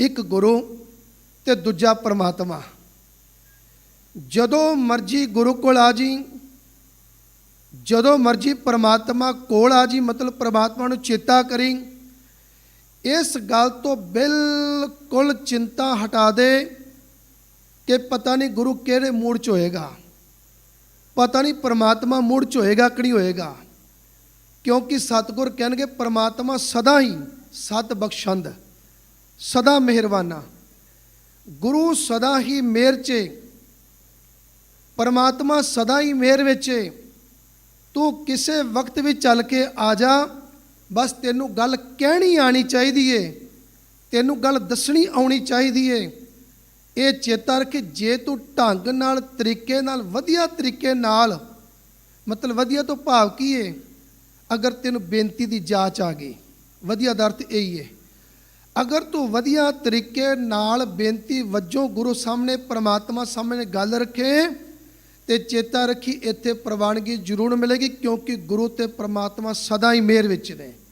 ਇੱਕ ਗੁਰੂ ਤੇ ਦੂਜਾ ਪਰਮਾਤਮਾ। ਜਦੋਂ ਮਰਜ਼ੀ ਗੁਰੂ ਕੋਲ ਆ ਜੀ, ਜਦੋਂ ਮਰਜ਼ੀ ਪਰਮਾਤਮਾ ਕੋਲ ਆ ਜੀ, ਮਤਲਬ ਪਰਮਾਤਮਾ ਨੂੰ ਚੇਤਾ ਕਰੀ, ਇਸ ਗੱਲ ਤੋਂ ਬਿਲਕੁਲ ਚਿੰਤਾ ਹਟਾ ਦੇ ਕਿ ਪਤਾ ਨਹੀਂ ਗੁਰੂ ਕਿਹੜੇ ਮੂਡ 'ਚ ਹੋਏਗਾ। ਪਤਾ ਨਹੀਂ ਪਰਮਾਤਮਾ ਮੂਡ 'ਚ ਹੋਏਗਾ ਕਿ ਨਹੀਂ ਹੋਏਗਾ। ਕਿਉਂਕਿ ਸਤਿਗੁਰ ਕਹਿਣਗੇ ਪਰਮਾਤਮਾ ਸਦਾ ਹੀ ਸਤ ਬਖਸ਼ੰਦ। ਸਦਾ ਮਿਹਰਬਾਨਾ। ਗੁਰੂ ਸਦਾ ਹੀ ਮਿਹਰ 'ਚ ਪਰਮਾਤਮਾ ਸਦਾ ਹੀ ਮਿਹਰ ਵਿੱਚ ਤੂੰ ਕਿਸੇ ਵਕਤ ਵੀ ਚੱਲ ਕੇ ਆ ਜਾ, ਬਸ ਤੈਨੂੰ ਗੱਲ ਕਹਿਣੀ ਆਣੀ ਚਾਹੀਦੀ ਏ। ਤੈਨੂੰ ਗੱਲ ਦੱਸਣੀ ਆਉਣੀ ਚਾਹੀਦੀ ਏ। ਇਹ ਚੇਤਾ ਰੱਖ, ਜੇ ਤੂੰ ਢੰਗ ਨਾਲ, ਤਰੀਕੇ ਨਾਲ, ਵਧੀਆ ਤਰੀਕੇ ਨਾਲ, ਮਤਲਬ ਵਧੀਆ ਤੋਂ ਭਾਵ ਕੀ ਏ? ਅਗਰ ਤੈਨੂੰ ਬੇਨਤੀ ਦੀ ਜਾਚ ਆ ਗਈ, ਵਧੀਆ ਦਾ ਅਰਥ ਇਹੀ ਏ। ਅਗਰ ਤੂੰ ਵਧੀਆ ਤਰੀਕੇ ਨਾਲ ਬੇਨਤੀ ਵਜੋਂ ਗੁਰੂ ਸਾਹਮਣੇ, ਪ੍ਰਮਾਤਮਾ ਸਾਹਮਣੇ ਗੱਲ ਰੱਖੇ, ਤੇ ਚੇਤਾ ਰੱਖੀ ਇੱਥੇ ਪ੍ਰਵਾਨਗੀ ਜ਼ਰੂਰ ਮਿਲੇਗੀ, ਕਿਉਂਕਿ ਗੁਰੂ ਤੇ ਪ੍ਰਮਾਤਮਾ ਸਦਾ ਹੀ ਮਿਹਰ ਵਿੱਚ ਨੇ।